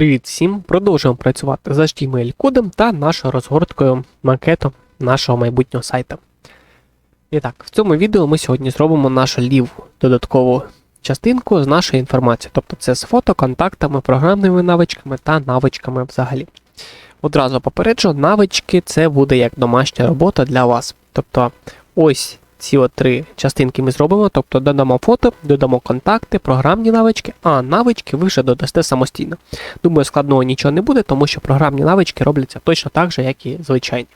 Привіт всім! Продовжуємо працювати з HTML-кодом та нашою розгорткою макету нашого майбутнього сайта. І так, в цьому відео ми сьогодні зробимо нашу ліву додаткову частинку з нашої інформації, тобто це з фото, контактами, програмними навичками та навичками взагалі. Одразу попереджу, навички це буде як домашня робота для вас. Тобто, ось ці от три частинки ми зробимо, тобто додамо фото, додамо контакти, програмні навички, а навички ви вже додасте самостійно. Думаю, складного нічого не буде, тому що програмні навички робляться точно так же, як і звичайні.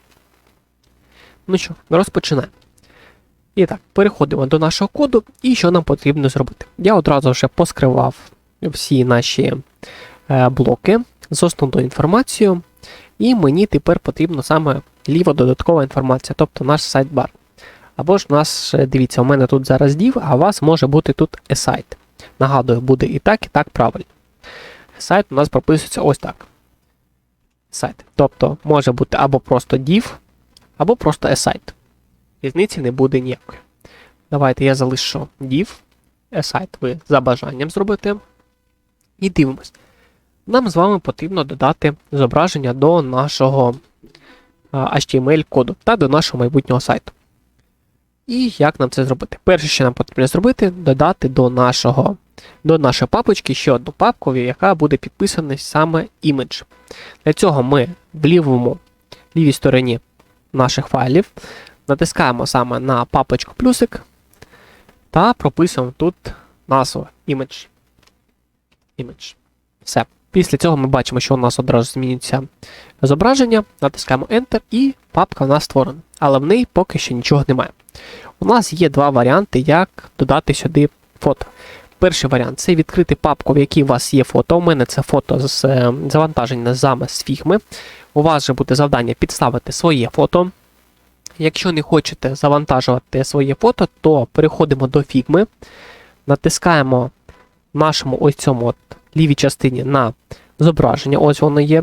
Ну що, розпочинаємо. І так, переходимо до нашого коду, і що нам потрібно зробити. Я одразу вже поскривав всі наші е, блоки з основною інформацією, і мені тепер потрібна саме ліва додаткова інформація, тобто наш сайт-бар. Або ж у нас, дивіться, у мене тут зараз div, а у вас може бути тут aside. Нагадую, буде і так, і так правильно. Сайт у нас прописується ось так. Сайт. Тобто може бути або просто div, або просто aside. Різниці не буде ніякої. Давайте я залишу div, aside ви за бажанням зробите. І дивимось. Нам з вами потрібно додати зображення до нашого HTML-коду та до нашого майбутнього сайту. І як нам це зробити? Перше, що нам потрібно зробити, додати до нашого, до нашої папочки ще одну папку, яка буде підписана саме image. Для цього ми в лівому, лівій стороні наших файлів натискаємо саме на папочку плюсик та прописуємо тут назву image. image. Все. Після цього ми бачимо, що у нас одразу змінюється зображення, натискаємо Enter і папка у нас створена. Але в неї поки що нічого немає. У нас є два варіанти, як додати сюди фото. Перший варіант це відкрити папку, в якій у вас є фото. У мене це фото з е, завантаження саме з фігми. У вас же буде завдання підставити своє фото. Якщо не хочете завантажувати своє фото, то переходимо до фігми, натискаємо нашому ось цьому от лівій частині на зображення, ось воно є.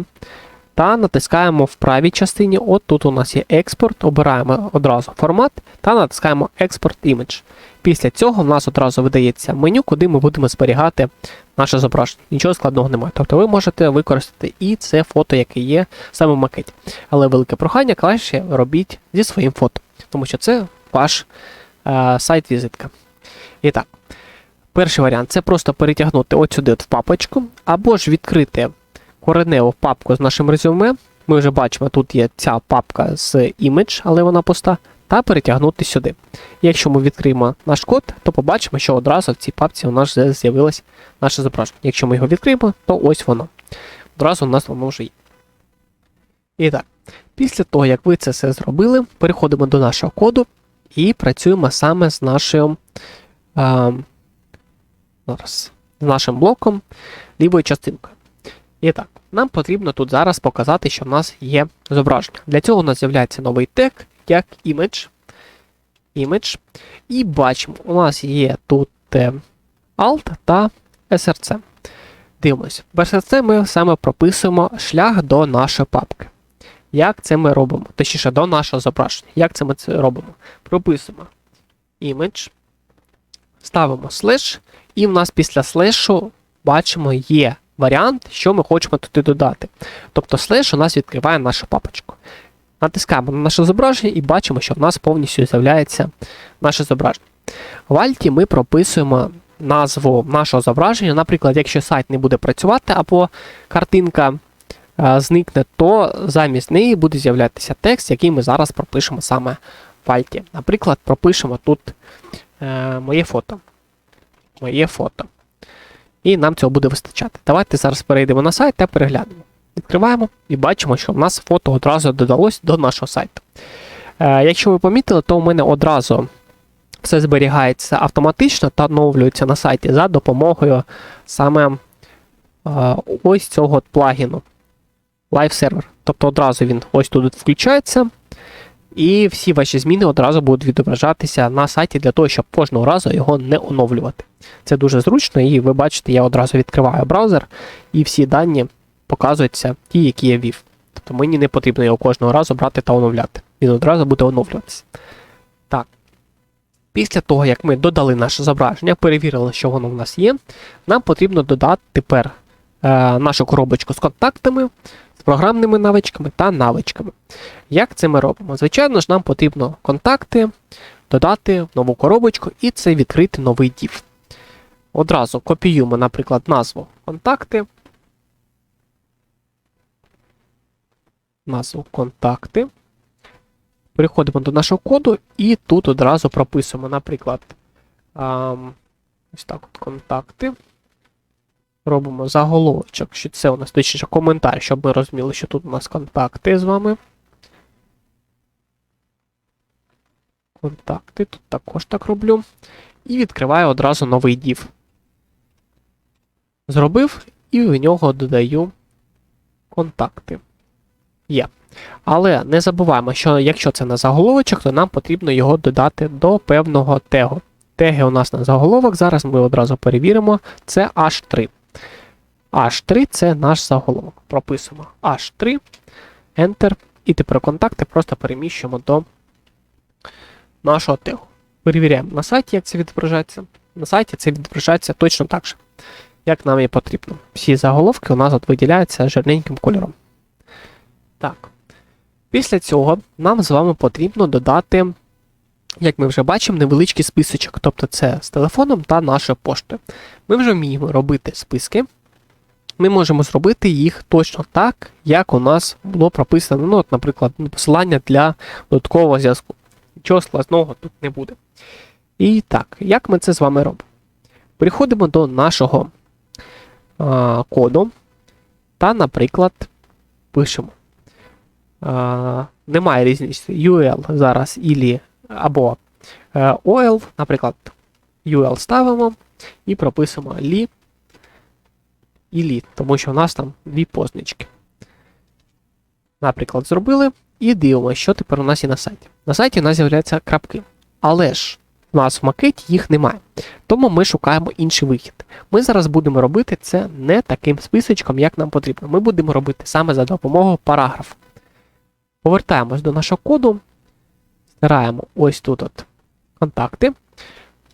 Та натискаємо в правій частині, от тут у нас є експорт, обираємо одразу формат та натискаємо Export Image. Після цього в нас одразу видається меню, куди ми будемо зберігати наше зображення. Нічого складного немає. Тобто ви можете використати і це фото, яке є саме в макеті. Але велике прохання краще робіть зі своїм фото, тому що це ваш е, сайт-візитка. І так, перший варіант це просто перетягнути от сюди от в папочку, або ж відкрити кореневу папку з нашим резюме. Ми вже бачимо, тут є ця папка з image, але вона пуста, та перетягнути сюди. Якщо ми відкриємо наш код, то побачимо, що одразу в цій папці у нас вже з'явилось наше зображення. Якщо ми його відкриємо, то ось воно. Одразу у нас воно вже є. І так, після того, як ви це все зробили, переходимо до нашого коду і працюємо саме з нашою. А, зараз, з нашим блоком лівою частинкою. І так, нам потрібно тут зараз показати, що в нас є зображення. Для цього у нас з'являється новий тег, як image. image. І бачимо, у нас є тут е, Alt та SRC. Дивимось. В SRC ми саме прописуємо шлях до нашої папки. Як це ми робимо? Точніше, до нашого зображення. Як це ми це робимо? Прописуємо image, ставимо слеш, і в нас після слешу бачимо є варіант, що ми хочемо туди додати. Тобто слеш у нас відкриває нашу папочку. Натискаємо на наше зображення і бачимо, що в нас повністю з'являється наше зображення. В Альті ми прописуємо назву нашого зображення. Наприклад, якщо сайт не буде працювати або картинка а, зникне, то замість неї буде з'являтися текст, який ми зараз пропишемо саме в Альті. Наприклад, пропишемо тут е, моє фото. Моє фото. І нам цього буде вистачати. Давайте зараз перейдемо на сайт та переглянемо. Відкриваємо і бачимо, що в нас фото одразу додалось до нашого сайту. Е, Якщо ви помітили, то у мене одразу все зберігається автоматично та оновлюється на сайті за допомогою саме е, ось цього плагіну Live Server. Тобто одразу він ось тут включається. І всі ваші зміни одразу будуть відображатися на сайті для того, щоб кожного разу його не оновлювати. Це дуже зручно, і ви бачите, я одразу відкриваю браузер, і всі дані показуються ті, які я вів. Тобто мені не потрібно його кожного разу брати та оновляти. Він одразу буде оновлюватися. Так. Після того, як ми додали наше зображення, перевірили, що воно в нас є, нам потрібно додати тепер е, нашу коробочку з контактами, програмними навичками та навичками. Як це ми робимо? Звичайно ж, нам потрібно контакти додати в нову коробочку і це відкрити новий div. Одразу копіюємо, наприклад, назву контакти. Назву контакти. Переходимо до нашого коду і тут одразу прописуємо, наприклад, ось так от контакти. Робимо заголовочок, що це у нас точніше коментар, щоб ми розуміли, що тут у нас контакти з вами. Контакти, тут також так роблю. І відкриваю одразу новий div. Зробив, і в нього додаю контакти. Є. Але не забуваємо, що якщо це на заголовочок, то нам потрібно його додати до певного тегу. Теги у нас на заголовок, зараз ми одразу перевіримо, це H3. H3 це наш заголовок. Прописуємо H3, Enter, і тепер контакти просто переміщуємо до нашого тегу. Перевіряємо на сайті, як це відображається. На сайті це відображається точно так же, як нам і потрібно. Всі заголовки у нас от виділяються жирненьким кольором. Так. Після цього нам з вами потрібно додати, як ми вже бачимо, невеличкий списочок, тобто це з телефоном та нашою поштою. Ми вже вміємо робити списки. Ми можемо зробити їх точно так, як у нас було прописано, ну, от, наприклад, посилання для додаткового зв'язку. Нічого складного тут не буде. І так, як ми це з вами робимо? Переходимо до нашого а, коду та, наприклад, пишемо. А, немає різниці UL зараз ілі, або е, OL, наприклад, UL ставимо і прописуємо li і lit, тому що у нас там дві позначки. Наприклад, зробили і дивимося, що тепер у нас є на сайті. На сайті у нас з'являються крапки. Але ж у нас в макеті їх немає. Тому ми шукаємо інший вихід. Ми зараз будемо робити це не таким списочком, як нам потрібно. Ми будемо робити саме за допомогою параграфу. Повертаємось до нашого коду, стираємо ось тут от контакти,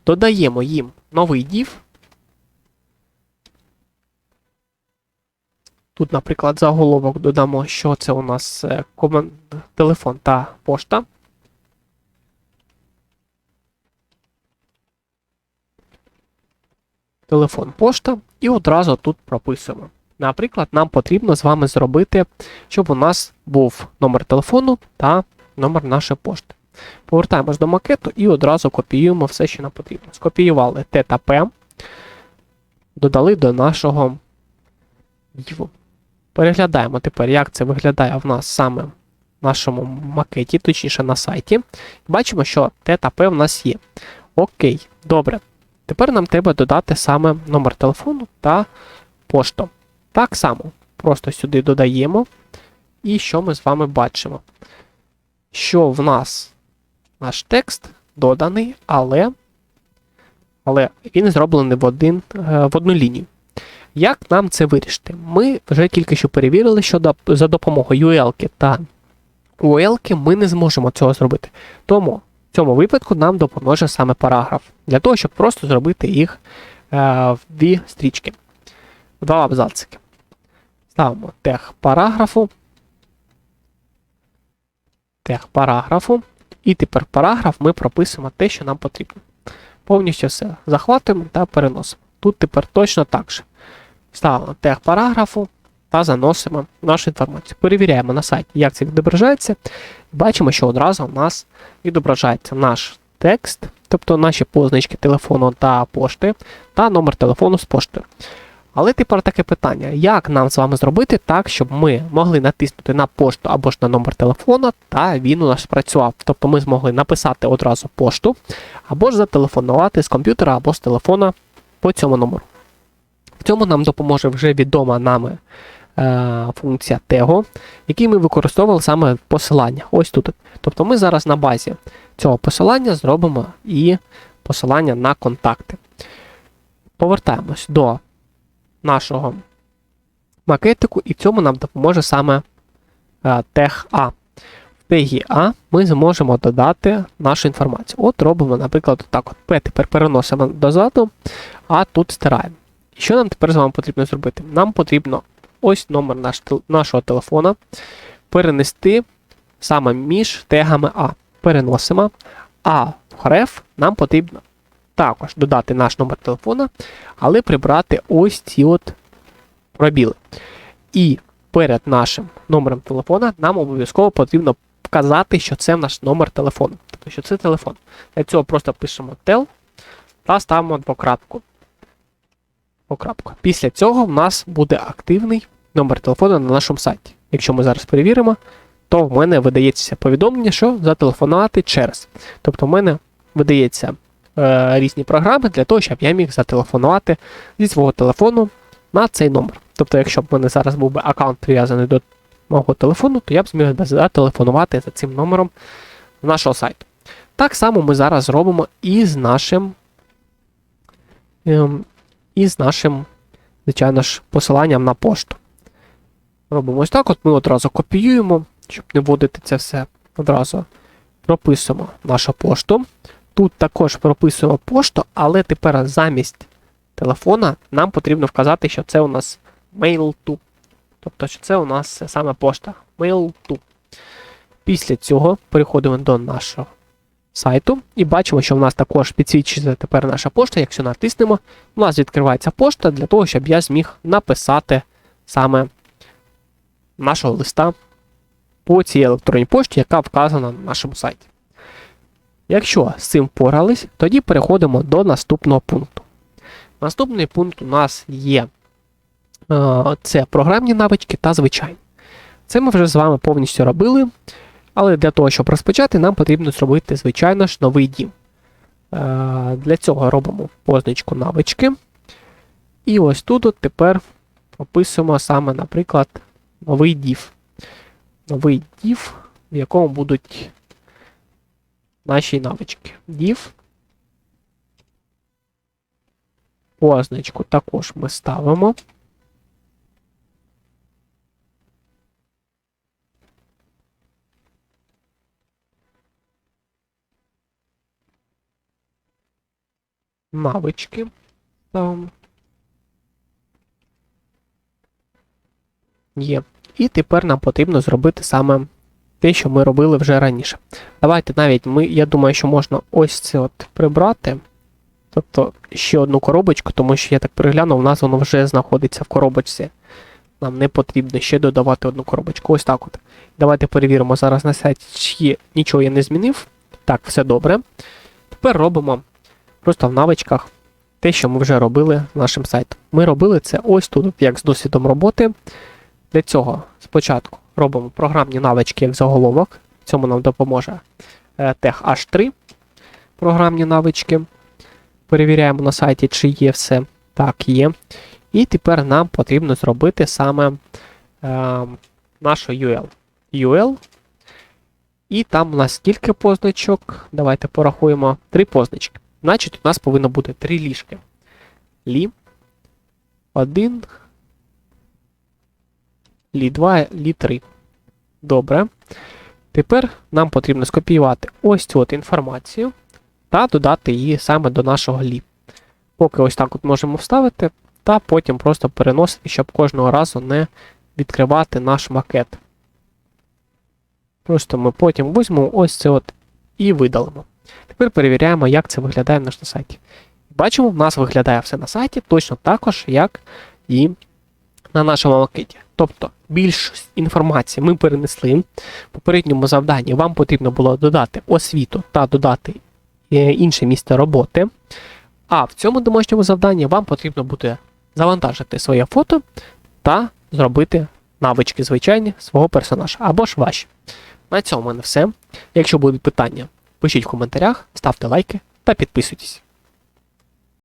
додаємо їм новий div. Тут, наприклад, заголовок додамо, що це у нас е, комен... телефон та пошта. Телефон пошта, і одразу тут прописуємо. Наприклад, нам потрібно з вами зробити, щоб у нас був номер телефону та номер нашої пошти. Повертаємось до макету і одразу копіюємо все, що нам потрібно. Скопіювали Т та П, додали до нашого діву. Переглядаємо тепер, як це виглядає в нас саме в нашому макеті, точніше на сайті. Бачимо, що Т та П в нас є. Окей, добре. Тепер нам треба додати саме номер телефону та пошту. Так само, просто сюди додаємо. І що ми з вами бачимо? Що в нас наш текст доданий, але але він зроблений в один, е, в одну лінію. Як нам це вирішити? Ми вже тільки що перевірили, що за допомогою UL та UL ми не зможемо цього зробити. Тому в цьому випадку нам допоможе саме параграф, для того, щоб просто зробити їх е, в дві стрічки, два абзацики. Ставимо тег параграфу. Тег параграфу. І тепер параграф ми прописуємо те, що нам потрібно. Повністю все захватуємо та переносимо. Тут тепер точно так же. Ставимо тег параграфу та заносимо нашу інформацію. Перевіряємо на сайті, як це відображається. Бачимо, що одразу у нас відображається наш текст, тобто наші позначки телефону та пошти, та номер телефону з поштою. Але тепер таке питання: як нам з вами зробити так, щоб ми могли натиснути на пошту або ж на номер телефона, та він у нас спрацював. Тобто ми змогли написати одразу пошту, або ж зателефонувати з комп'ютера або з телефона по цьому номеру. В цьому нам допоможе вже відома нами е, функція Tego, який ми використовували саме в посиланнях. Ось тут. Тобто ми зараз на базі цього посилання зробимо і посилання на контакти. Повертаємось до нашого макетику, і в цьому нам допоможе саме е, тег А. В тегі А ми зможемо додати нашу інформацію. От робимо, наприклад, так от П тепер переносимо дозаду, а тут стираємо. І що нам тепер з вами потрібно зробити? Нам потрібно ось номер наш, нашого телефона перенести саме між тегами А. Переносимо. А в href нам потрібно також додати наш номер телефона, але прибрати ось ці от пробіли. І перед нашим номером телефона нам обов'язково потрібно вказати, що це наш номер телефону. Тобто, що це телефон. Для цього просто пишемо tel та ставимо двокрапку. Двокрапку. Після цього в нас буде активний номер телефону на нашому сайті. Якщо ми зараз перевіримо, то в мене видається повідомлення, що зателефонувати через. Тобто, в мене видається е, різні програми для того, щоб я міг зателефонувати зі свого телефону на цей номер. Тобто, якщо б в мене зараз був би аккаунт прив'язаний до мого телефону, то я б зміг зателефонувати за цим номером з нашого сайту. Так само ми зараз зробимо і з нашим, ем, і з нашим, звичайно ж, посиланням на пошту. Робимо ось так, от ми одразу копіюємо, щоб не вводити це все одразу. Прописуємо нашу пошту. Тут також прописуємо пошту, але тепер замість телефона нам потрібно вказати, що це у нас mail-to. Тобто, що це у нас саме пошта mail-to. Після цього переходимо до нашого сайту і бачимо, що в нас також підсвічується тепер наша пошта. Якщо натиснемо, у нас відкривається пошта для того, щоб я зміг написати саме нашого листа по цій електронній пошті, яка вказана на нашому сайті. Якщо з цим впорались, тоді переходимо до наступного пункту. Наступний пункт у нас є е, це програмні навички та звичайні. Це ми вже з вами повністю робили, але для того, щоб розпочати, нам потрібно зробити, звичайно ж, новий дім. Е, Для цього робимо позначку навички. І ось тут от тепер описуємо саме, наприклад, новий div. Новий div, в якому будуть наші навички. Div. Позначку також ми ставимо. Навички ставимо. Є. І тепер нам потрібно зробити саме те, що ми робили вже раніше. Давайте навіть ми, я думаю, що можна ось це от прибрати. Тобто ще одну коробочку, тому що я так приглянув, у нас воно вже знаходиться в коробочці. Нам не потрібно ще додавати одну коробочку. Ось так от. Давайте перевіримо зараз на сайті, чи нічого я не змінив. Так, все добре. Тепер робимо просто в навичках те, що ми вже робили нашим сайтом. Ми робили це ось тут, як з досвідом роботи. Для цього спочатку робимо програмні навички як заголовок. Цьому нам допоможе е, тег H3 програмні навички. Перевіряємо на сайті, чи є все. Так, є. І тепер нам потрібно зробити саме е, нашу UL. UL. І там у нас скільки позначок. Давайте порахуємо. Три позначки. Значить, у нас повинно бути три ліжки. Лі. Один. Лі 2, лі 3. Добре. Тепер нам потрібно скопіювати ось цю от інформацію та додати її саме до нашого лі. Поки ось так от можемо вставити, та потім просто переносити, щоб кожного разу не відкривати наш макет. Просто ми потім візьмемо ось це от і видалимо. Тепер перевіряємо, як це виглядає в нас на сайті. Бачимо, в нас виглядає все на сайті точно також, як і на нашому макеті. Тобто більшість інформації ми перенесли. В попередньому завданні вам потрібно було додати освіту та додати е, інше місце роботи. А в цьому домашньому завданні вам потрібно буде завантажити своє фото та зробити навички звичайні свого персонажа або ж ваші. На цьому в мене все. Якщо будуть питання, пишіть в коментарях, ставте лайки та підписуйтесь.